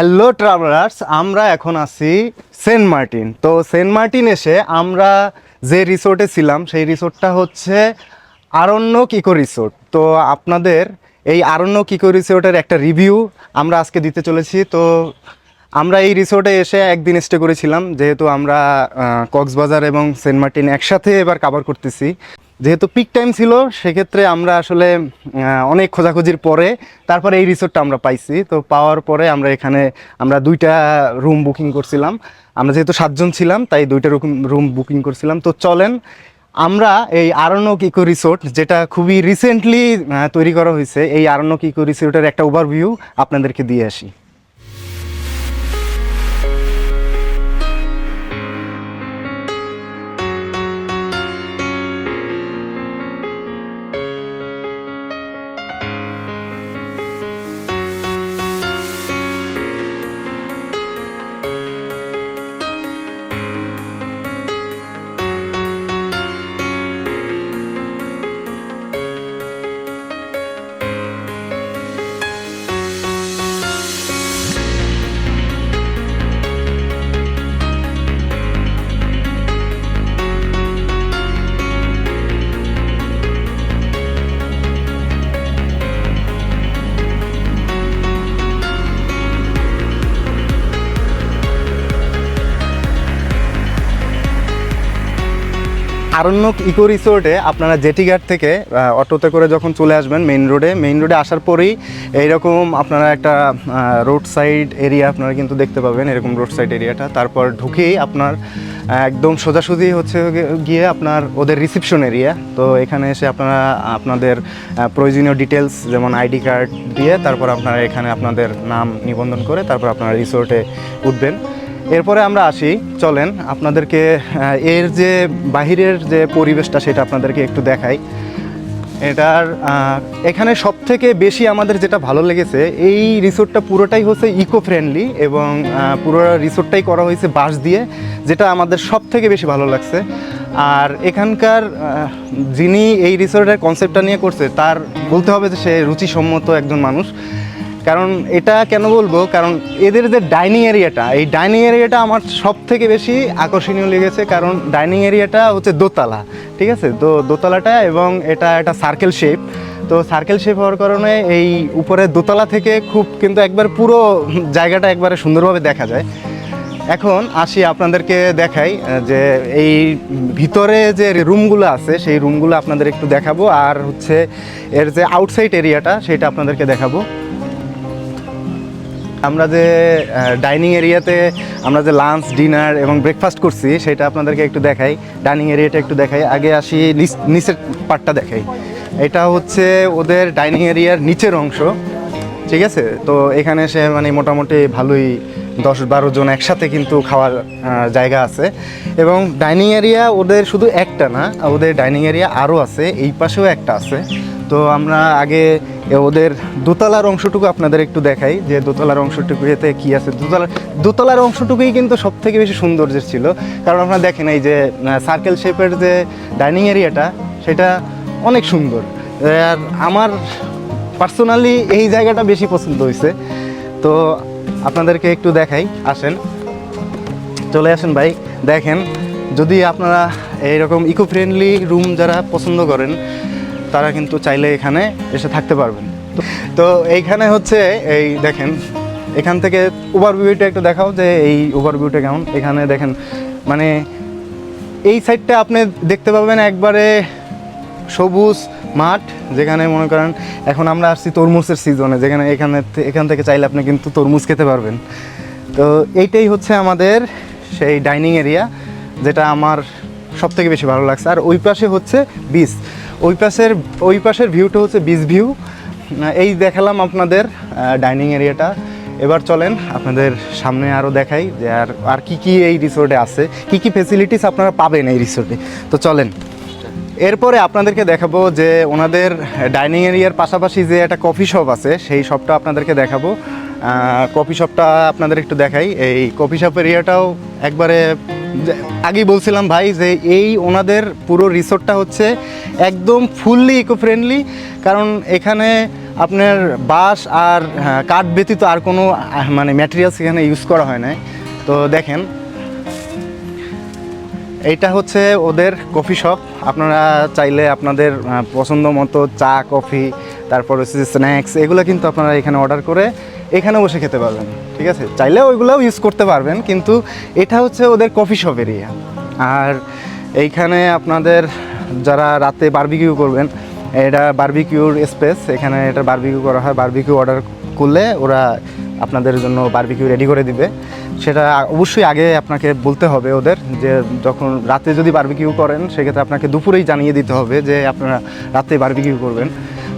Hello travellers আমরা এখন আছি সেন্ট মার্টিন তো সেন্ট মার্টিন এসে আমরা যে রিসোর্টে ছিলাম, সেই রিসোর্টটা হচ্ছে আরণ্যক ইকো রিসোর্ট তো আপনাদের এই আরণ্যক ইকো রিসোর্টের একটা রিভিউ আমরা আজকে দিতে চলেছি। তো আমরা এই রিসোর্টে এসে একদিন স্টে করেছিলাম, যেহেতু আমরা কক্সবাজার এবং সেন্ট মার্টিন একসাথে এবার কাভার করতেছি। যেহেতু পিক টাইম ছিল, সেক্ষেত্রে আমরা আসলে অনেক খোঁজাখুঁজির পরে তারপরে এই রিসোর্টটা আমরা পাইছি। তো পাওয়ার পরে আমরা এখানে, আমরা দুইটা রুম বুকিং করছিলাম। আমরা যেহেতু সাতজন ছিলাম, তাই দুইটা রুম রুম বুকিং করছিলাম। তো চলেন, আমরা এই আরণ্যক ইকো রিসোর্ট যেটা খুবই রিসেন্টলি তৈরি করা হয়েছে, এই আরণ্যক ইকো রিসোর্টের একটা ওভারভিউ আপনাদেরকে দিয়ে আসি। আরণ্যক ইকো রিসোর্টে আপনারা জেটিঘাট থেকে অটোতে করে যখন চলে আসবেন মেইন রোডে মেইন রোডে আসার পরেই এইরকম আপনারা একটা রোড সাইড এরিয়া আপনারা কিন্তু দেখতে পাবেন, এরকম রোড সাইড এরিয়াটা তারপর ঢুকেই আপনার একদম সোজাসুজি হচ্ছে গিয়ে- আপনার ওদের রিসিপশন এরিয়া তো এখানে এসে আপনারা, আপনাদের প্রয়োজনীয় ডিটেলস যেমন আইডি কার্ড দিয়ে তারপর আপনারা এখানে আপনাদের নাম নিবন্ধন করে তারপর আপনারা রিসোর্টে উঠবেন। এরপরে আমরা আসি, চলেন, আপনাদেরকে এর যে বাহিরের যে পরিবেশটা সেটা আপনাদেরকে একটু দেখাই। এটার এখানে সব থেকে বেশি আমাদের যেটা ভালো লেগেছে, এই রিসোর্টটা পুরোটাই হচ্ছে ইকো ফ্রেন্ডলি এবং পুরো রিসোর্টটাই করা হয়েছে বাঁশ দিয়ে, যেটা আমাদের সব থেকে বেশি ভালো লাগছে। আর এখানকার যিনি এই রিসোর্টের কনসেপ্টটা নিয়ে করছে, তার বলতে হবে যে সে রুচিসম্মত একজন মানুষ। কারণ এটা কেন বলব? কারণ এদের যে ডাইনিং এরিয়াটা এই ডাইনিং এরিয়াটা আমার সব থেকে বেশি আকর্ষণীয় লেগেছে কারণ ডাইনিং এরিয়াটা হচ্ছে দোতলা, ঠিক আছে? তো দোতলাটা এবং এটা একটা সার্কেল শেপ তো সার্কেল শেপ হওয়ার কারণে এই উপরে দোতলা থেকে খুব কিন্তু একবার পুরো জায়গাটা একবারে সুন্দরভাবে দেখা যায়। এখন আসি আপনাদেরকে দেখাই যে এই ভিতরে যে রুমগুলো আছে, সেই রুমগুলো আপনাদের একটু দেখাবো। আর হচ্ছে এর যে আউটসাইড এরিয়াটা সেটা আপনাদেরকে দেখাবো। আমরা যে ডাইনিং এরিয়াতে আমরা যে লাঞ্চ ডিনার এবং ব্রেকফাস্ট করছি, সেটা আপনাদেরকে একটু দেখাই। ডাইনিং এরিয়াটা একটু দেখাই। আগে আসি নিচ- নিচের পার্টটা দেখাই। এটা হচ্ছে ওদের ডাইনিং এরিয়ার নিচের অংশ। ঠিক আছে? তো এখানে সে মানে মোটামুটি ভালোই দশ বারো জন একসাথে কিন্তু খাওয়ার জায়গা আছে। এবং ডাইনিং এরিয়া ওদের শুধু একটা না, ওদের ডাইনিং এরিয়া আরও আছে, এই পাশেও একটা আছে। তো আমরা আগে ওদের দোতলার অংশটুকু আপনাদের একটু দেখাই, যে দোতলার অংশটুকু এতে কী আছে। দোতলার দোতলার অংশটুকুই কিন্তু সব থেকে বেশি সৌন্দর্যের ছিল। কারণ আপনারা দেখেন এই যে সার্কেল শেপের যে ডাইনিং এরিয়াটা সেটা অনেক সুন্দর। আর আমার পার্সোনালি এই জায়গাটা বেশি পছন্দ হয়েছে। তো আপনাদেরকে একটু দেখাই, আসেন। চলে আসেন ভাই, দেখেন, যদি আপনারা এইরকম ইকো ফ্রেন্ডলি রুম যারা পছন্দ করেন, তারা কিন্তু চাইলে এখানে এসে থাকতে পারবেন। তো- এইখানে হচ্ছে এই দেখেন, এখান থেকে ওভারভিউটা একটু দেখাও যে এই ওভারভিউটা কেমন। এখানে দেখেন মানে এই সাইডটা আপনি দেখতে পাবেন একবারে সবুজ মাঠ, যেখানে মনে করেন এখন আমরা আসছি তরমুজের সিজনে যেখানে এখানে এখান থেকে চাইলে আপনি কিন্তু তরমুজ খেতে পারবেন। তো এইটাই হচ্ছে আমাদের সেই ডাইনিং এরিয়া যেটা আমার সব থেকে বেশি ভালো লাগছে। আর ওই পাশে হচ্ছে বিচ ওই পাশের ওই পাশের ভিউটা হচ্ছে বিচ ভিউ এই দেখালাম আপনাদের ডাইনিং এরিয়াটা এবার চলেন আপনাদের সামনে আরও দেখাই যে আর আর কী কী এই রিসোর্টে আছে। কি কি ফেসিলিটিস আপনারা পাবেন এই রিসোর্টে তো চলেন। এরপরে আপনাদেরকে দেখাবো যে ওনাদের ডাইনিং এরিয়ার পাশাপাশি যে একটা কফি শপ আছে সেই শপটা আপনাদেরকে দেখাবো। কফি শপটা আপনাদের একটু দেখাই। এই কফি শপ এরিয়াটাও একবারে আগেই বলছিলাম ভাই যে এই ওনাদের পুরো রিসোর্টটা হচ্ছে একদম ফুললি ইকো ফ্রেন্ডলি কারণ এখানে আপনার বাঁশ আর হ্যাঁ, কাঠ ব্যতীত আর কোনো মানে ম্যাটেরিয়ালস এখানে ইউজ করা হয় না তো দেখেন এইটা হচ্ছে ওদের কফি শপ। আপনারা চাইলে আপনাদের পছন্দ মতো চা, কফি, তারপর হচ্ছে স্ন্যাক্স, এগুলো কিন্তু আপনারা এখানে অর্ডার করে এখানে বসে খেতে পারবেন, ঠিক আছে? চাইলে ওইগুলোও ইউজ করতে পারবেন, কিন্তু এটা হচ্ছে ওদের কফি শপ এরিয়া আর এইখানে আপনাদের যারা রাতে বারবিকিউ করবেন, এটা বারবিকিউর স্পেস এখানে এটা বারবিকিউ করা হয়। বারবিকিউ অর্ডার করলে ওরা আপনাদের জন্য বারবিকিউ রেডি করে দিবে। সেটা অবশ্যই আগে আপনাকে বলতে হবে ওদের যে যখন রাতে যদি বারবিকিউ করেন, সেক্ষেত্রে আপনাকে দুপুরেই জানিয়ে দিতে হবে যে আপনারা রাতে বারবিকিউ করবেন।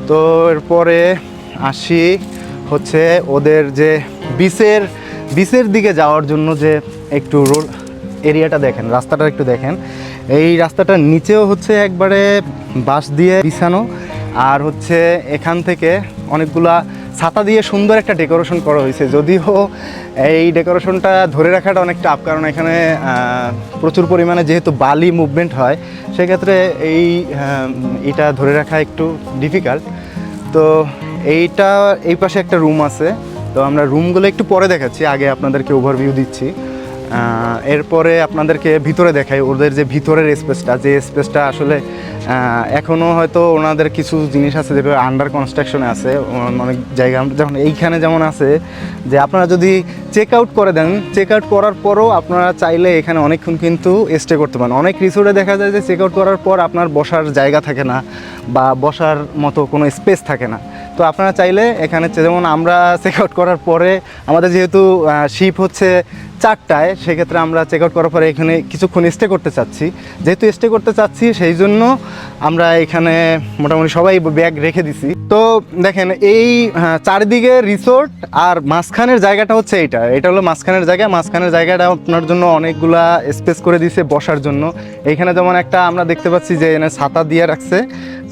তো এরপরে আসি হচ্ছে ওদের যে বিচের বিচের দিকে যাওয়ার জন্য যে একটু রোড এরিয়াটা দেখেন, রাস্তাটা একটু দেখেন। এই রাস্তাটার নিচেও হচ্ছে একবারে বাঁশ দিয়ে বিছানো। আর হচ্ছে এখান থেকে অনেকগুলা ছাতা দিয়ে সুন্দর একটা ডেকোরেশন করা হয়েছে। যদিও এই ডেকোরেশনটা ধরে রাখাটা অনেক টাফ কারণ এখানে প্রচুর পরিমাণে যেহেতু বালি মুভমেন্ট হয়, সেক্ষেত্রে এই এটা ধরে রাখা একটু ডিফিকাল্ট তো এইটা, এই পাশে একটা রুম আছে। তো আমরা রুমগুলো একটু পরে দেখাচ্ছি, আগে আপনাদেরকে ওভারভিউ দিচ্ছি। এরপরে আপনাদেরকে ভিতরে দেখাই, ওদের যে ভিতরের স্পেসটা যে স্পেসটা আসলে এখনও হয়তো ওনাদের কিছু জিনিস আছে যেগুলো আন্ডার কনস্ট্রাকশনে আছে অনেক জায়গা, যেমন এইখানে যেমন আছে, যে আপনারা যদি চেক আউট করে দেন চেক আউট করার পরও আপনারা চাইলে এখানে অনেকক্ষণ কিন্তু স্টে করতে পারেন। অনেক রিসোর্টে দেখা যায় যে চেক আউট করার পর আপনার বসার জায়গা থাকে না, বা বসার মতো কোনো স্পেস থাকে না। তো আপনারা চাইলে এখানে, যেমন আমরা চেক আউট করার পরে, আমাদের যেহেতু শিপ হচ্ছে চারটায় সেক্ষেত্রে আমরা চেক আউট করার পরে এখানে কিছুক্ষণ স্টে করতে চাচ্ছি। যেহেতু স্টে করতে চাচ্ছি সেই জন্য আমরা এখানে মোটামুটি সবাই ব্যাগ রেখে দিছি। তো দেখেন এই হ্যাঁ, চারিদিকে রিসোর্ট আর মাঝখানের জায়গাটা হচ্ছে এইটা। এটা হলো মাঝখানের জায়গা। মাঝখানের জায়গাটা আপনার জন্য অনেকগুলা স্পেস করে দিছে বসার জন্য। এইখানে যেমন একটা আমরা দেখতে পাচ্ছি যে এখানে ছাতা দিয়ে রাখছে।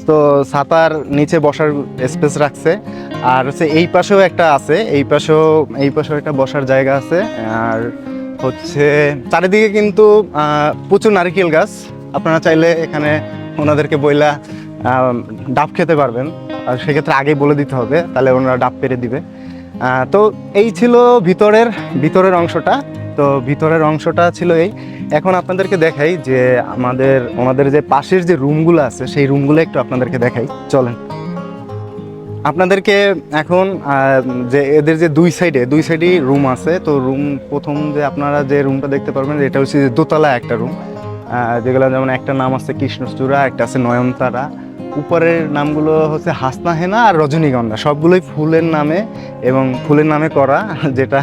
তো ছাতার নিচে বসার স্পেস রাখছে। আর হচ্ছে এই পাশেও একটা আছে। এই পাশেও এই পাশেও একটা বসার জায়গা আছে। আর হচ্ছে চারিদিকে কিন্তু প্রচুর নারিকেল গাছ। আপনারা চাইলে এখানে ওনাদেরকে বইলা ডাব খেতে পারবেন। আর সেক্ষেত্রে আগেই বলে দিতে হবে, তাহলে ওনারা ডাব পেরে দিবে। তো এই ছিল ভিতরের ভিতরের অংশটা। তো ভিতরের অংশটা ছিল এই। এখন আপনাদেরকে দেখাই যে আমাদের, ওনাদের যে পাশের যে রুমগুলো আছে, সেই রুমগুলো একটু আপনাদেরকে দেখাই। চলেন। আপনাদেরকে এখন যে এদের যে দুই সাইডে, দুই সাইডেই রুম আছে। তো রুম প্রথম যে আপনারা যে রুমটা দেখতে পারবেন, এটা হচ্ছে যে দোতলা একটা রুম যেগুলো যেমন একটা নাম আছে কৃষ্ণচূড়া, একটা আছে নয়নতারা। উপরের নামগুলো হচ্ছে হাসনা হেনা আর রজনীগন্ধা। সবগুলোই ফুলের নামে এবং ফুলের নামে করা, যেটা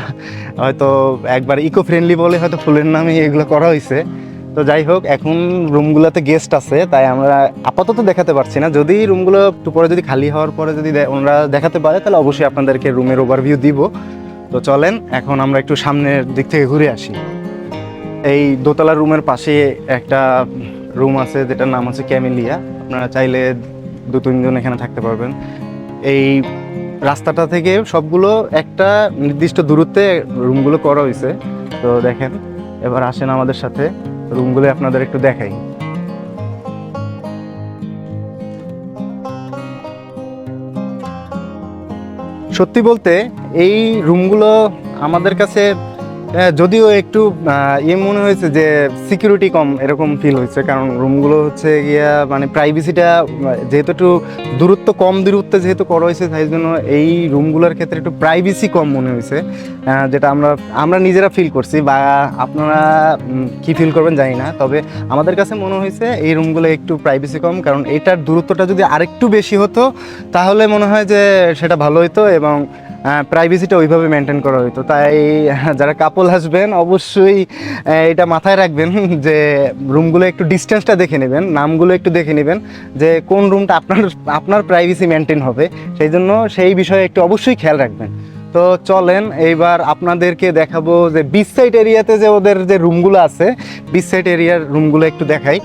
হয়তো একবার ইকো ফ্রেন্ডলি বলে হয়তো ফুলের নামে এগুলো করা হয়েছে। তো যাই হোক, এখন রুমগুলোতে গেস্ট আছে, তাই আমরা আপাতত দেখাতে পারছি না। যদি রুমগুলো একটু পরে যদি খালি হওয়ার পরে যদি ওনারা দেখাতে পারে, তাহলে অবশ্যই আপনাদেরকে রুমের ওভারভিউ দিব। তো চলেন, এখন আমরা একটু সামনের দিক থেকে ঘুরে আসি। এই দোতলা রুমের পাশে একটা রুম আছে, যেটার নাম হচ্ছে ক্যামেলিয়া। আপনারা চাইলে দু তিনজন এখানে থাকতে পারবেন। এই রাস্তাটা থেকে সবগুলো একটা নির্দিষ্ট দূরত্বে রুমগুলো করা হয়েছে। তো দেখেন, এবার আসেন আমাদের সাথে। রুমগুলো আপনাদের একটু দেখাই। সত্যি বলতে এই রুমগুলো আমাদের কাছে যদিও একটু ইয়ে মনে হয়েছে যে সিকিউরিটি কম এরকম ফিল হয়েছে, কারণ রুমগুলো হচ্ছে গিয়া মানে প্রাইভেসিটা যেহেতু একটু দূরত্ব কম দূরত্বে যেহেতু করা হয়েছে, তাই জন্য এই রুমগুলোর ক্ষেত্রে একটু প্রাইভেসি কম মনে হয়েছে যেটা আমরা আমরা নিজেরা ফিল করছি, বা আপনারা কি ফিল করবেন জানি না, তবে আমাদের কাছে মনে হয়েছে এই রুমগুলো একটু প্রাইভেসি কম, কারণ এটার দূরত্বটা যদি আরেকটু বেশি হতো, তাহলে মনে হয় যে সেটা ভালো হতো এবং প্রাইভেসিটা ওইভাবে মেনটেন করা হতো তাই যারা কাপল আসবেন অবশ্যই এটা মাথায় রাখবেন যে রুমগুলো একটু ডিস্টেন্সটা দেখে নেবেন, নামগুলো একটু দেখে নেবেন, যে কোন রুমটা আপনার আপনার প্রাইভেসি মেনটেন হবে। সেই জন্য সেই বিষয়ে একটু অবশ্যই খেয়াল রাখবেন। তো চলেন, এইবার আপনাদেরকে দেখাবো যে বিচ সাইড এরিয়াতে যে ওদের যে রুমগুলো আছে বিচ সাইড এরিয়ার রুমগুলো একটু দেখাই।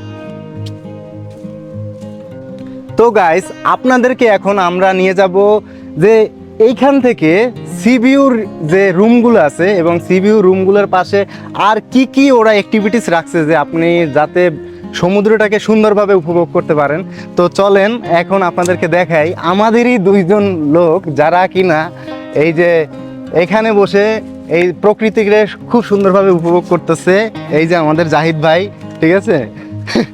তো গাইস আপনাদেরকে এখন আমরা নিয়ে যাব যে এইখান থেকে সিবিউর যে রুমগুলো আছে এবং সিবিউ রুমগুলোর পাশে আর কি কি ওরা অ্যাক্টিভিটিস রাখছে যে আপনি যাতে সমুদ্রটাকে সুন্দরভাবে উপভোগ করতে পারেন। তো চলেন এখন আপনাদেরকে দেখাই। আমাদেরই দুইজন লোক, যারা কিনা এই যে এখানে বসে এই প্রকৃতিকে খুব সুন্দরভাবে উপভোগ করতেছে। এই যে আমাদের জাহিদ ভাই, ঠিক আছে?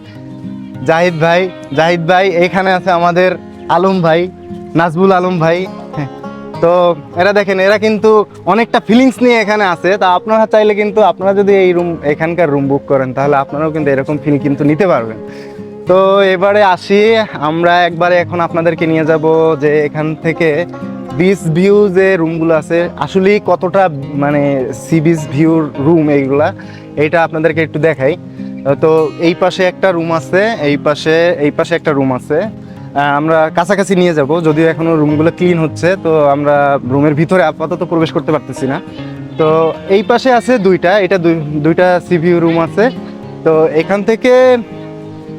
জাহিদ ভাই জাহিদ ভাই, এখানে আছে আমাদের আলম ভাই নাজবুল আলম ভাই। তো এরা দেখেন, এরা কিন্তু অনেকটা ফিলিংস নিয়ে এখানে আছে। তা আপনারা চাইলে কিন্তু আপনারা যদি এই রুম এখানকার রুম বুক করেন, তাহলে আপনারাও কিন্তু এরকম ফিল কিন্তু নিতে পারবেন। তো এবারে আসি, আমরা একবারে এখন আপনাদেরকে নিয়ে যাব যে এখান থেকে বিচ ভিউ যে রুমগুলো আছে, আসলেই কতটা মানে সি বিচ ভিউর রুম এইগুলা, এইটা আপনাদেরকে একটু দেখাই। তো এই পাশে একটা রুম আছে, এই পাশে এই পাশে একটা রুম আছে। আমরা কাছাকাছি নিয়ে যাব। যদিও এখনও রুমগুলো ক্লিন হচ্ছে, তো আমরা রুমের ভিতরে আপাতত প্রবেশ করতে পারতেছি না। তো এই পাশে আছে দুইটা, এটা দুই- দুইটা সিভিউ রুম আছে। তো এখান থেকে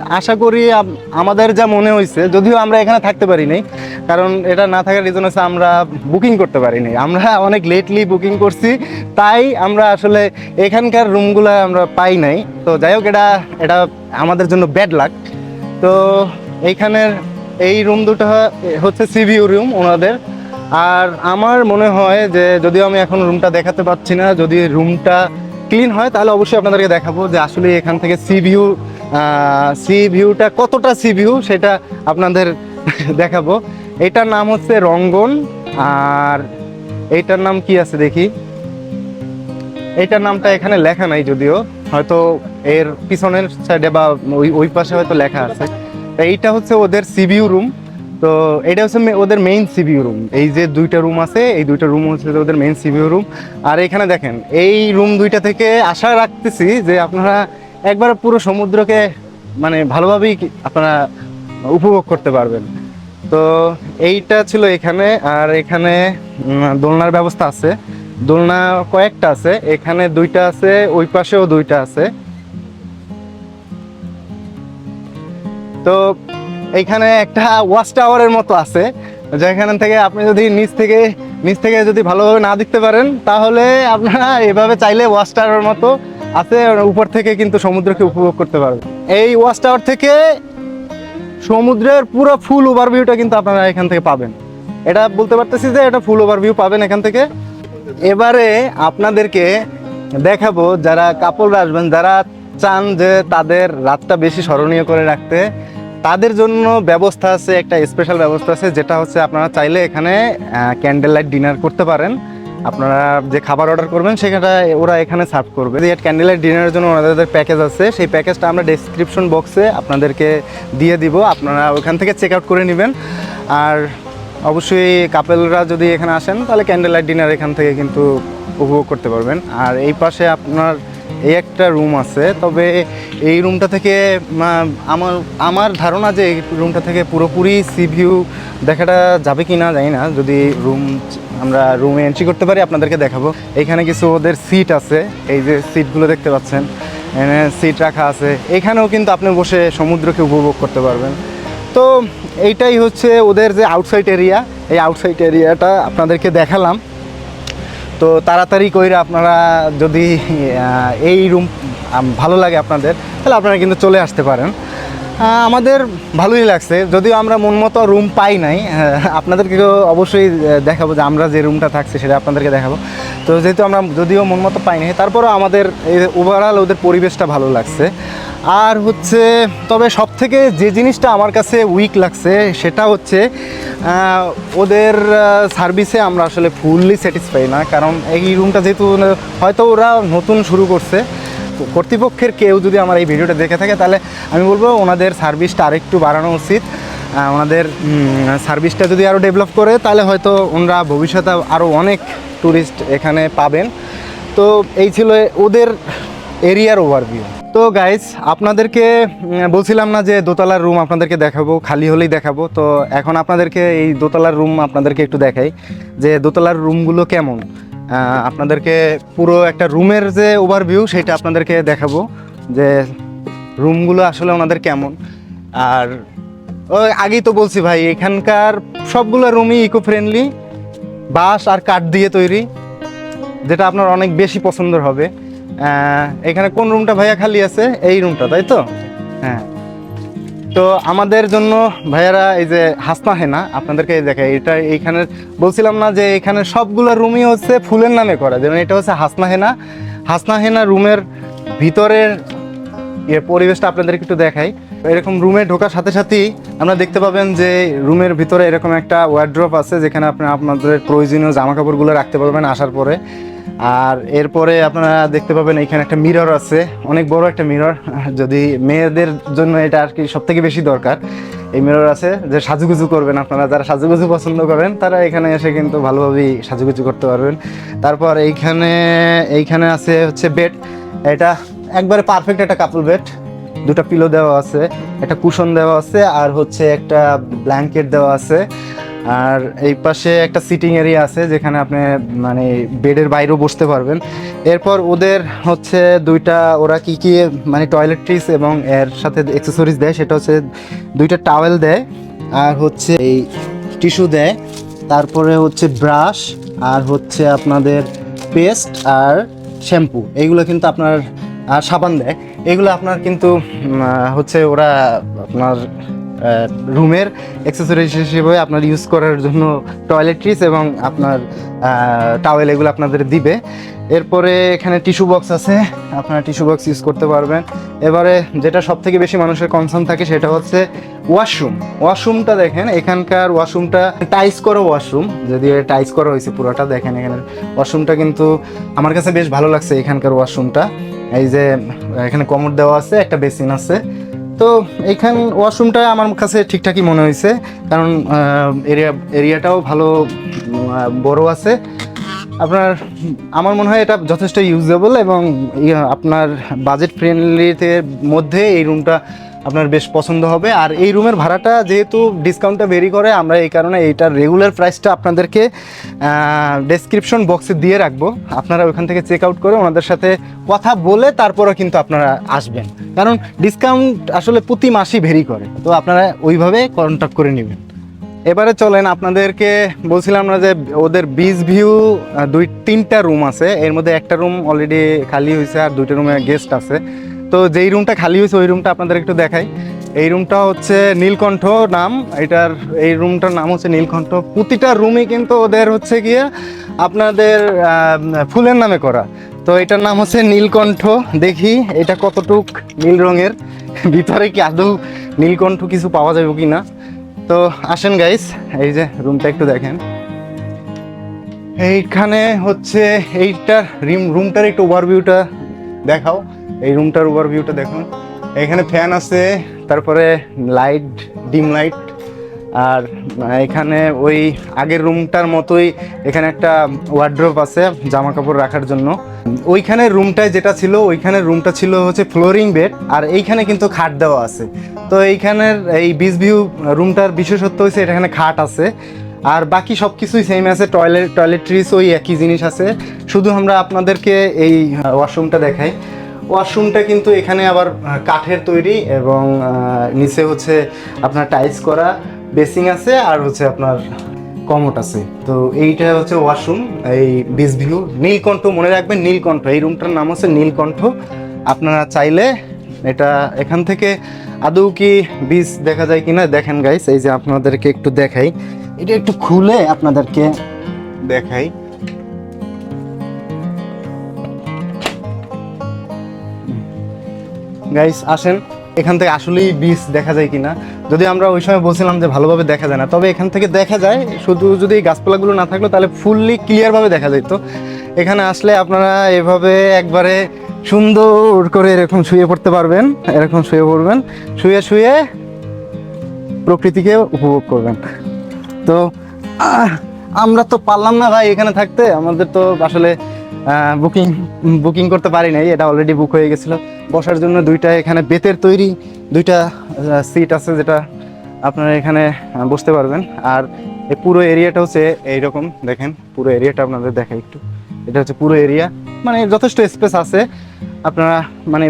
আশা করি আমাদের যা মনে হয়েছে যদিও আমরা এখানে থাকতে পারি নাই, কারণ এটা না থাকার রিজন হচ্ছে আমরা বুকিং করতে পারি নাই। আমরা অনেক লেটলি বুকিং করছি, তাই আমরা আসলে এখানকার রুমগুলো আমরা পাই নাই। তো যাই হোক, এটা এটা আমাদের জন্য ব্যাড লাক তো এইখানের এই রুম দুটো হচ্ছে সিভিউ রুম ওনাদের। আর আমার মনে হয় যে যদিও আমি এখন রুমটা দেখাতে পাচ্ছি না, যদি রুমটা ক্লিন হয়, তাহলে অবশ্যই আপনাদেরকে দেখাবো যে আসলে এখান থেকে সি ভিউ সি ভিউটা কতটা সি ভিউ সেটা আপনাদের দেখাবো। এটার নাম হচ্ছে রঙ্গন, আর এইটার নাম কি আছে দেখি? এইটার নামটা এখানে লেখা নাই যদিও, হয়তো এর পিছনের সাইডে বা ওই ওই পাশে হয়তো লেখা আছে। এইটা হচ্ছে ওদের সিবিউ রুম। তো এটা হচ্ছে ওদের মেইন সিবিউ রুম। এই যে দুইটা রুম আছে, এই দুইটা রুম হচ্ছে ওদের মেইন সিবিউ রুম। আর এখানে দেখেন, এই রুম দুইটা থেকে আশা রাখতেছি যে আপনারা একবার পুরো সমুদ্রকে মানে ভালোভাবেই আপনারা উপভোগ করতে পারবেন। তো এইটা ছিল এখানে, আর এখানে দোলনার ব্যবস্থা আছে। দোলনা কয়েকটা আছে। এখানে দুইটা আছে, ওই পাশেও দুইটা আছে। তো এইখানে একটা ওয়াচ টাওয়ারের মতো আছে, যেখান থেকে আপনি যদি নিচ থেকে নিচ থেকে যদি ভালোভাবে না দেখতে পারেন, তাহলে আপনারা এভাবে চাইলে ওয়াচ টাওয়ারের মতো আছে উপর থেকে কিন্তু সমুদ্রকে উপভোগ করতে পারবেন। এই ওয়াচ টাওয়ার থেকে সমুদ্রের পুরো ফুল ওভারভিউটা কিন্তু আপনারা এখান থেকে পাবেন। এটা বলতে পারতেছি যে এটা ফুল ওভারভিউ পাবেন এখান থেকে। এবারে আপনাদেরকে দেখাবো যারা কাপড়রা আসবেন, যারা চান যে তাদের রাতটা বেশি স্মরণীয় করে রাখতে। তাদের জন্য ব্যবস্থা আছে, একটা স্পেশাল ব্যবস্থা আছে, যেটা হচ্ছে আপনারা চাইলে এখানে ক্যান্ডেল লাইট ডিনার করতে পারেন। আপনারা যে খাবার অর্ডার করবেন সেখানে ওরা এখানে সার্ভ করবে। যে ক্যান্ডেল লাইট ডিনারের জন্য ওনাদের প্যাকেজ আছে, সেই প্যাকেজটা আমরা ডেসক্রিপশন বক্সে আপনাদেরকে দিয়ে দিব। আপনারা ওখান থেকে চেক আউট করে নেবেন। আর অবশ্যই কাপেলরা যদি এখানে আসেন, তাহলে ক্যান্ডেল লাইট ডিনার এখান থেকে কিন্তু উপভোগ করতে পারবেন। আর এই পাশে আপনার এই একটা রুম আছে। তবে এই রুমটা থেকে আমার আমার ধারণা যে এই রুমটা থেকে পুরোপুরি সি ভিউ দেখাটা যাবে কি না জানি না। যদি রুম আমরা রুমে এন্ট্রি করতে পারি, আপনাদেরকে দেখাবো। এখানে কিছু ওদের সিট আছে। এই যে সিটগুলো দেখতে পাচ্ছেন। এখানে সিট রাখা আছে। এখানেও কিন্তু আপনি বসে সমুদ্রকে উপভোগ করতে পারবেন। তো এইটাই হচ্ছে ওদের যে আউটসাইড এরিয়া এই আউটসাইড এরিয়াটা আপনাদেরকে দেখালাম। তো তাড়াতাড়ি কইরা আপনারা যদি এই রুম ভালো লাগে আপনাদের, তাহলে আপনারা কিন্তু চলে আসতে পারেন। আমাদের ভালোই লাগছে। যদিও আমরা মন মতো রুম পাই নাই আপনাদেরকেও অবশ্যই দেখাবো যে আমরা যে রুমটা থাকছি সেটা আপনাদেরকে দেখাবো। তো যেহেতু আমরা যদিও মন মতো পাই নাই, তারপরেও আমাদের ওভারঅল ওদের পরিবেশটা ভালো লাগছে। আর হচ্ছে, তবে সব থেকে যে জিনিসটা আমার কাছে উইক লাগছে, সেটা হচ্ছে ওদের সার্ভিসে আমরা আসলে ফুললি স্যাটিসফাই না। কারণ এই রুমটা যেহেতু, হয়তো ওরা নতুন শুরু করছে কর্তৃপক্ষের কেউ যদি আমার এই ভিডিওটা দেখে থাকে, তাহলে আমি বলব ওনাদের সার্ভিসটা আরেকটু বাড়ানো উচিত। ওনাদের সার্ভিসটা যদি আরও ডেভেলপ করে, তাহলে হয়তো ওনারা ভবিষ্যতে আরও অনেক ট্যুরিস্ট এখানে পাবেন। তো এই ছিল ওদের এরিয়ার ওভারভিউ তো গাইস আপনাদেরকে বলছিলাম না যে দোতলার রুম আপনাদেরকে দেখাবো, খালি হলেই দেখাবো। তো এখন আপনাদেরকে এই দোতলার রুম আপনাদেরকে একটু দেখাই যে দোতলার রুমগুলো কেমন। আপনাদেরকে পুরো একটা রুমের যে ওভারভিউ সেটা আপনাদেরকে দেখাবো যে রুমগুলো আসলে ওনাদের কেমন। আর ওই আগেই তো বলছি ভাই, এখানকার সবগুলো রুমই ইকো ফ্রেন্ডলি বাঁশ আর কাঠ দিয়ে তৈরি, যেটা আপনার অনেক বেশি পছন্দের হবে। এখানে কোন রুমটা ভাইয়া খালি আছে? এই রুমটা তাই তো? হ্যাঁ। তো আমাদের জন্য ভাইয়ারা এই যে হাসনা হেনা আপনাদেরকে দেখাই এটা এইখানে বলছিলাম না যে এখানে সবগুলো রুমই হচ্ছে ফুলের নামে করা, যেমন এটা হচ্ছে হাসনা হেনা হাসনা হেনা রুমের ভিতরের ইয়ে পরিবেশটা আপনাদেরকে একটু দেখাই। এরকম রুমে ঢোকার সাথে সাথেই আমরা দেখতে পাবেন যে রুমের ভিতরে এরকম একটা ওয়ার্ড্রপ আছে, যেখানে আপনি আপনাদের প্রয়োজনীয় জামা কাপড়গুলো রাখতে পারবেন আসার পরে। আর এরপরে আপনারা দেখতে পাবেন এখানে একটা মিরর আছে। অনেক বড় একটা মিরর যদি মেয়েদের জন্য এটা আর কি সব থেকে বেশি দরকার, এই মিরর আছে যে সাজুগুজু করবেন আপনারা। যারা সাজুগুজু পছন্দ করেন তারা এখানে এসে কিন্তু ভালোভাবেই সাজুগুজু করতে পারবেন। তারপর এইখানে এইখানে আছে হচ্ছে বেড এটা একবারে পারফেক্ট একটা কাপল বেড দুটো পিলো দেওয়া আছে, একটা কুশন দেওয়া আছে, আর হচ্ছে একটা ব্ল্যাঙ্কেট দেওয়া আছে। আর এই পাশে একটা সিটিং এরিয়া আছে যেখানে আপনি মানে বেডের বাইরেও বসতে পারবেন। এরপর ওদের হচ্ছে দুইটা, ওরা কি কি মানে টয়লেট্রিস এবং এর সাথে অ্যাক্সেসরিজ দেয় সেটা হচ্ছে দুইটা টাওয়েল দেয়, আর হচ্ছে এই টিস্যু দেয়। তারপরে হচ্ছে ব্রাশ আর হচ্ছে আপনাদের পেস্ট আর শ্যাম্পু এইগুলো কিন্তু আপনার, আর সাবান দেয়। এগুলো আপনার কিন্তু হচ্ছে ওরা আপনার রুমের অ্যাক্সেসরিজ হিসেবে আপনার ইউজ করার জন্য টয়লেট্রিস এবং আপনার টাওয়েল এগুলো আপনাদের দিবে। এরপরে এখানে টিস্যু বক্স আছে, আপনারা টিস্যু বক্স ইউজ করতে পারবেন। এবারে যেটা সব থেকে বেশি মানুষের কনসার্ন থাকে সেটা হচ্ছে ওয়াশরুম ওয়াশরুমটা দেখেন, এখানকার ওয়াশরুমটা টাইস করা ওয়াশরুম যদি টাইস করা হয়েছে পুরোটা, দেখেন এখানে ওয়াশরুমটা কিন্তু আমার কাছে বেশ ভালো লাগছে এখানকার ওয়াশরুমটা এই যে এখানে কমোড দেওয়া আছে, একটা বেসিন আছে। তো এইখান ওয়াশরুমটা আমার কাছে ঠিকঠাকই মনে হয়েছে, কারণ এরিয়া, এরিয়াটাও ভালো বড় আছে। আপনার, আমার মনে হয় এটা যথেষ্ট ইউজেবল এবং আপনার বাজেট ফ্রেন্ডলিতে মধ্যে এই রুমটা আপনার বেশ পছন্দ হবে। আর এই রুমের ভাড়াটা যেহেতু ডিসকাউন্টটা ভেরি করে, আমরা এই কারণে এইটার রেগুলার প্রাইসটা আপনাদেরকে ডেসক্রিপশন বক্সে দিয়ে রাখব। আপনারা ওখান থেকে চেক আউট করে ওনাদের সাথে কথা বলে তারপরে কিন্তু আপনারা আসবেন। কারণ ডিসকাউন্ট আসলে প্রতি মাসই ভেরি করে। তো আপনারা ওইভাবে কন্ট্যাক্ট করে নেবেন। এবারে চলেন আপনাদেরকে, বলছিলাম না যে ওদের বিচ ভিউ দুই, তিনটা রুম আছে। এর মধ্যে একটা রুম অলরেডি খালি হয়েছে আর দুইটা রুমে গেস্ট আছে। তো যেই রুমটা খালি হয়েছে, ওই রুমটা আপনাদের একটু দেখাই। এই রুমটা হচ্ছে নীলকণ্ঠ নাম। এটার, এই রুমটার নাম হচ্ছে নীলকণ্ঠ। প্রতিটা রুমই কিন্তু ওদের হচ্ছে গিয়ে আপনাদের ফুলের নামে করা। তো এটার নাম হচ্ছে নীলকণ্ঠ। দেখি এটা কতটুক নীল রঙের। ভিতরে কি আদৌ নীলকণ্ঠ কিছু পাওয়া যাবে কি না তো আসেন গাইস এই যে রুমটা একটু দেখেন। এইখানে হচ্ছে এইটার রিম রুমটার একটু ওভারভিউটা দেখাও। এই রুমটার ওভারভিউটা দেখুন। এখানে ফ্যান আছে, তারপরে লাইট ডিম লাইট আর এখানে ওই আগের রুমটার মতোই এখানে একটা ওয়ার্ড্রপ আছে জামা কাপড় রাখার জন্য। ওইখানে রুমটায় যেটা ছিল, ওইখানে রুমটা ছিল হচ্ছে ফ্লোরিং বেড আর এইখানে কিন্তু খাট দেওয়া আছে। তো এইখানের এই বিচ ভিউ রুমটার বিশেষত্ব হচ্ছে এখানে খাট আছে। আর বাকি সব কিছুই সেম আছে টয়লেট টয়লেট্রিস ওই একই জিনিস আছে। শুধু আমরা আপনাদেরকে এই ওয়াশরুমটা দেখাই। ওয়াশরুমটা কিন্তু এখানে আবার কাঠের তৈরি এবং নিচে হচ্ছে আপনার টাইলস করা, বেসিং আছে আর হচ্ছে আপনার কমট আছে। তো এইটা হচ্ছে ওয়াশরুম, এই বিচ ভিউ। নীলকণ্ঠ, মনে রাখবেন নীলকণ্ঠ, এই রুমটার নাম হচ্ছে নীলকণ্ঠ। আপনারা চাইলে এটা এখান থেকে আদৌ কি বীজ দেখা যায় কিনা দেখেন গাইস এই যে আপনাদেরকে একটু দেখাই। এটা একটু খুলে আপনাদেরকে দেখাই। গাইস আসেন। এখান থেকে আসলেই বীজ দেখা যায় কিনা। যদি আমরা ওই সময় বলছিলাম যে ভালোভাবে দেখা যায় না, তবে এখান থেকে দেখা যায়, শুধু যদি এই গাছপালাগুলো না থাকল, তাহলে ফুললি ক্লিয়ারভাবে দেখা যেত এখানে আসলে আপনারা এভাবে একবারে সুন্দর করে এরকম শুয়ে পড়তে পারবেন, এরকম শুয়ে পড়বেন, শুয়ে শুয়ে প্রকৃতিকে উপভোগ করবেন। তো আমরা তো পারলাম না ভাই এখানে থাকতে, আমাদের তো আসলে বুকিং বুকিং করতে পারি নাই, এটা অলরেডি বুক হয়ে গেছিল। বসার জন্য দুইটা এখানে বেতের তৈরি, দুইটা সিট আছে যেটা আপনারা এখানে বসতে পারবেন। আর এই পুরো এরিয়াটা হচ্ছে এইরকম, দেখেন, পুরো এরিয়াটা আপনাদের দেখাই একটু। এটা হচ্ছে পুরো এরিয়া মানে যথেষ্ট স্পেস আছে। আপনারা মানে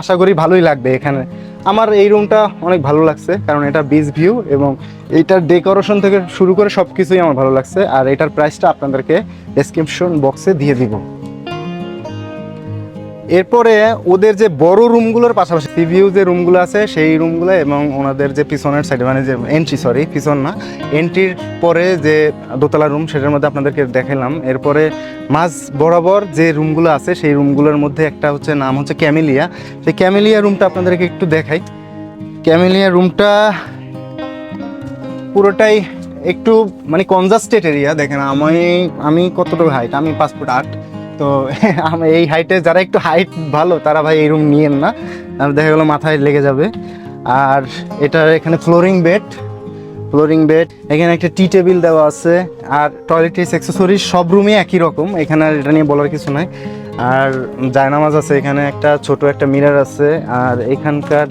আশা করি ভালোই লাগবে এখানে। আমার এই রুমটা অনেক ভালো লাগছে, কারণ এটা বিচ ভিউ এবং এইটার ডেকোরেশন থেকে শুরু করে সব কিছুই আমার ভালো লাগছে। আর এটার প্রাইসটা আপনাদেরকে ডেসক্রিপশন বক্সে দিয়ে দিব। এরপরে ওদের যে বড় রুমগুলোর পাশাপাশি সিভিউ যে রুমগুলো আছে, সেই রুমগুলো এবং ওনাদের যে পিছনের সাইডে মানে যে এন্ট্রি সরি পিছন না এন্ট্রির পরে যে দোতলা রুম সেটার মধ্যে আপনাদেরকে দেখালাম। এরপরে মাঝ বরাবর যে রুমগুলো আছে, সেই রুমগুলোর মধ্যে একটা হচ্ছে নাম হচ্ছে ক্যামেলিয়া সেই ক্যামেলিয়া রুমটা আপনাদেরকে একটু দেখাই। ক্যামেলিয়া রুমটা পুরোটাই একটু মানে কনজাস্টেড এরিয়া দেখেন, আমি আমি কতটুকু হাইট আমি ফুট আট। তো আমি এই হাইটে যারা একটু হাইট ভালো, তারা ভাই এই রুম নিয়েন না। দেখা গেলো মাথায় লেগে যাবে। আর এটার এখানে ফ্লোরিং বেড ফ্লোরিং বেড এখানে একটা টি টেবিল দেওয়া আছে। আর টয়লেটিস অ্যাক্সেসরিজ সব রুমই একই রকম। এখানে আর এটা নিয়ে বলার কিছু নাই। আর জায়নামাজ আছে এখানে, একটা ছোট একটা মিরার আছে। আর এখানকার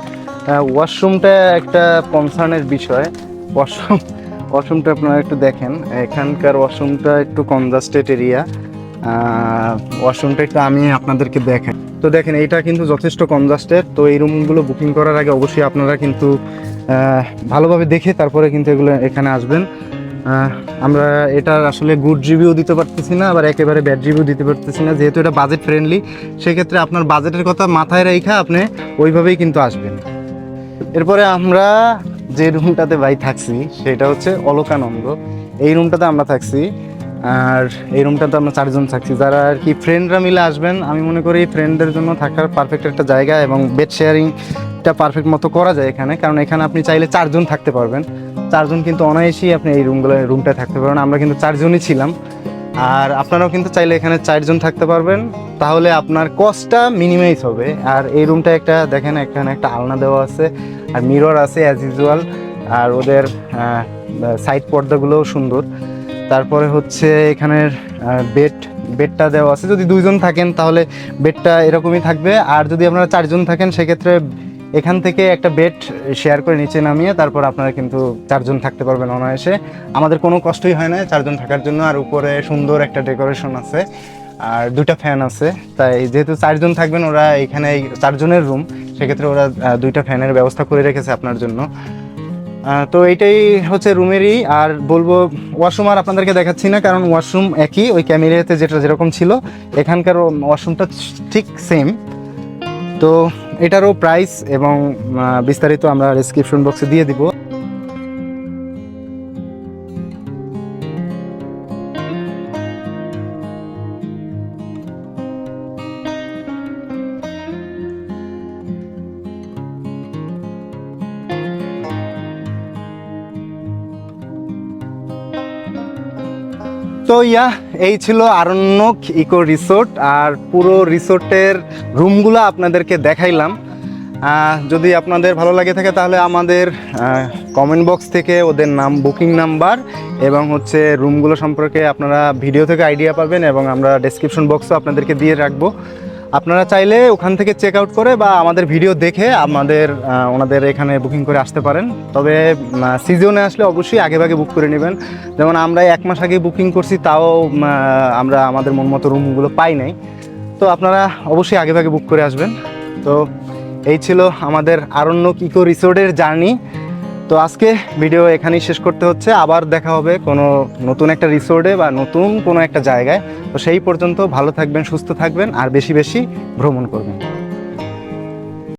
ওয়াশরুমটা একটা কনসার্নের বিষয়। ওয়াশরুম ওয়াশরুমটা আপনারা একটু দেখেন। এখানকার ওয়াশরুমটা একটু কনজাস্টেড এরিয়া ওয়াশরুমটা একটু আমি আপনাদেরকে দেখাই। তো দেখেন, এইটা কিন্তু যথেষ্ট কনজাস্টেড তো এই রুমগুলো বুকিং করার আগে অবশ্যই আপনারা কিন্তু ভালোভাবে দেখে তারপরে কিন্তু এগুলো এখানে আসবেন। আমরা এটার আসলে গুড রিভিউ দিতে পারতেছি না, আবার একেবারে ব্যাড রিভিউ দিতে পারতেছি না। যেহেতু এটা বাজেট ফ্রেন্ডলি সেক্ষেত্রে আপনার বাজেটের কথা মাথায় রেখে আপনি ওইভাবেই কিন্তু আসবেন। এরপরে আমরা যে রুমটাতে ভাই থাকছি, সেটা হচ্ছে অলকানন্দ। এই রুমটাতে আমরা থাকছি আর এই রুমটা তো আমরা চারজন থাকছি। যারা আর কি ফ্রেন্ডরা মিলে আসবেন, আমি মনে করি ফ্রেন্ডদের জন্য থাকার পারফেক্ট একটা জায়গা এবং বেড শেয়ারিংটা পারফেক্ট মতো করা যায় এখানে। কারণ এখানে আপনি চাইলে চারজন থাকতে পারবেন। চারজন কিন্তু অনায়াসেই আপনি এই রুমগুলো রুমটায় থাকতে পারবেন। আমরা কিন্তু চারজনই ছিলাম। আর আপনারাও কিন্তু চাইলে এখানে চারজন থাকতে পারবেন। তাহলে আপনার কস্টটা মিনিমাইজ হবে। আর এই রুমটা একটা, দেখেন এখানে একটা আলনা দেওয়া আছে। আর মিরর আছে অ্যাজ ইউজুয়াল আর ওদের সাইড পর্দাগুলোও সুন্দর। তারপরে হচ্ছে এখানের বেড বেডটা দেওয়া আছে। যদি দুইজন থাকেন, তাহলে বেডটা এরকমই থাকবে। আর যদি আপনারা চারজন থাকেন, সেক্ষেত্রে এখান থেকে একটা বেড শেয়ার করে নিচে নামিয়ে তারপর আপনারা কিন্তু চারজন থাকতে পারবেন অনায়াসে। আমাদের কোনো কষ্টই হয় না চারজন থাকার জন্য। আর উপরে সুন্দর একটা ডেকোরেশন আছে। আর দুটা ফ্যান আছে। তাই যেহেতু চারজন থাকবেন, ওরা এখানে চারজনের রুম সেক্ষেত্রে ওরা দুইটা ফ্যানের ব্যবস্থা করে রেখেছে আপনার জন্য। তো এইটাই হচ্ছে রুমেরই, আর বলব ওয়াশরুম আর আপনাদেরকে দেখাচ্ছি না, কারণ ওয়াশরুম একই, ওই ক্যামেরিয়াতে যেটা যেরকম ছিল, এখানকার ওয়াশরুমটা ঠিক সেম তো এটারও প্রাইস এবং বিস্তারিত আমরা ডিসক্রিপশন বক্সে দিয়ে দিব। ইয়া এই ছিল আরণ্যক ইকো রিসোর্ট আর পুরো রিসোর্টের রুমগুলো আপনাদেরকে দেখাইলাম। যদি আপনাদের ভালো লাগে থাকে তাহলে আমাদের কমেন্ট বক্স থেকে ওদের নাম বুকিং নাম্বার এবং হচ্ছে রুমগুলো সম্পর্কে আপনারা ভিডিও থেকে আইডিয়া পাবেন এবং আমরা ডেসক্রিপশন বক্সও আপনাদেরকে দিয়ে রাখব। আপনারা চাইলে ওখান থেকে চেক আউট করে বা আমাদের ভিডিও দেখে আমাদের ওনাদের এখানে বুকিং করে আসতে পারেন। তবে সিজনে আসলে অবশ্যই আগে ভাগে বুক করে নেবেন। যেমন আমরা এক মাস আগে বুকিং করছি, তাও আমরা আমাদের মন মতো রুমগুলো পাই নাই। তো আপনারা অবশ্যই আগে ভাগে বুক করে আসবেন। তো এই ছিল আমাদের আরণ্যক ইকো রিসোর্টের জার্নি তো আজকে ভিডিও এখানেই শেষ করতে হচ্ছে। আবার দেখা হবে কোনো নতুন একটা রিসোর্টে বা নতুন কোনো একটা জায়গায়। তো সেই পর্যন্ত ভালো থাকবেন, সুস্থ থাকবেন, আর বেশি বেশি ভ্রমণ করবেন।